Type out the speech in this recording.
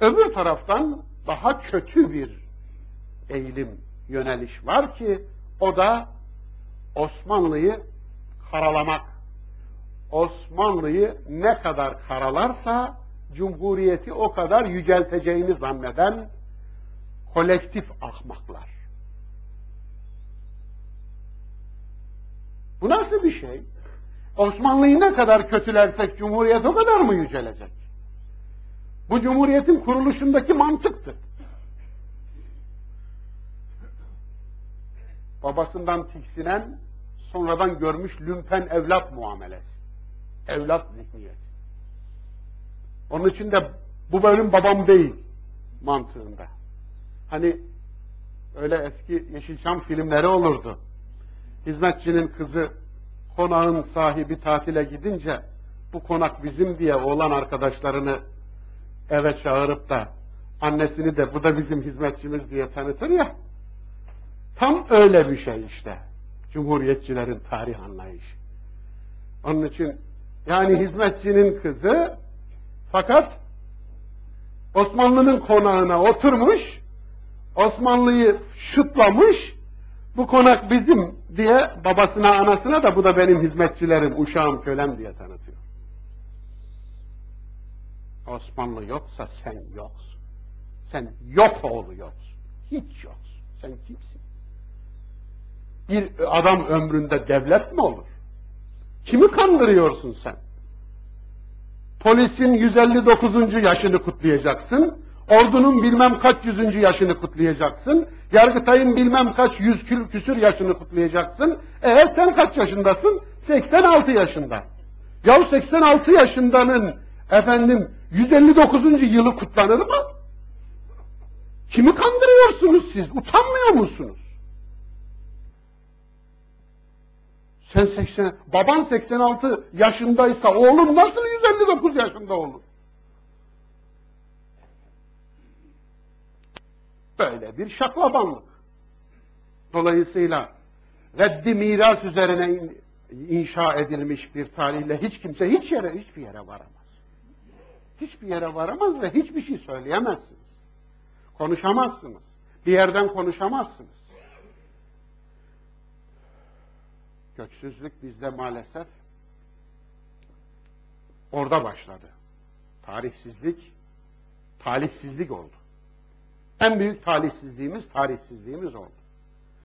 Öbür taraftan daha kötü bir eğilim, yöneliş var ki o da Osmanlı'yı karalamak. Osmanlı'yı ne kadar karalarsa Cumhuriyeti o kadar yücelteceğini zanneden kolektif ahmaklar. Bu nasıl bir şey? Osmanlı'yı ne kadar kötülersek Cumhuriyet o kadar mı yücelecek? Bu Cumhuriyet'in kuruluşundaki mantıktır. Babasından tiksinen, sonradan görmüş lümpen evlat muamelesi. Evlat zihniyeti. Onun için de bu benim babam değil mantığında. Hani öyle eski Yeşilçam filmleri olurdu. Hizmetçinin kızı konağın sahibi tatile gidince bu konak bizim diye oğlan arkadaşlarını eve çağırıp da annesini de bu da bizim hizmetçimiz diye tanıtır ya. Tam öyle bir şey işte. Cumhuriyetçilerin tarih anlayışı. Onun için yani hizmetçinin kızı fakat Osmanlı'nın konağına oturmuş, Osmanlı'yı şutlamış, bu konak bizim diye babasına anasına da bu da benim hizmetçilerim, uşağım, kölem diye tanıtıyor. Osmanlı yoksa sen yoksun. Sen yok oğlu yoksun. Hiç yoksun. Sen kimsin? Bir adam ömründe devlet mi olur? Kimi kandırıyorsun sen? Polisin 159. yaşını kutlayacaksın. Ordunun bilmem kaç yüzüncü yaşını kutlayacaksın. Yargıtay'ın bilmem kaç yüz küsür yaşını kutlayacaksın. E sen kaç yaşındasın? 86 yaşında. Ya 86 yaşındanın efendim 159. yılı kutlanır mı? Kimi kandırıyorsunuz siz? Utanmıyor musunuz? Sen 80, baban 86 yaşındaysa oğlum nasıl 159 yaşında olur? Böyle bir şaklabanlık. Dolayısıyla reddi miras üzerine inşa edilmiş bir tarihle hiç kimse hiç yere hiçbir yere varamaz. Hiçbir yere varamaz ve hiçbir şey söyleyemezsiniz. Konuşamazsınız. Bir yerden konuşamazsınız. Göçsüzlük bizde maalesef orada başladı. Tarihsizlik, talihsizlik oldu. En büyük talihsizliğimiz, tarihsizliğimiz oldu.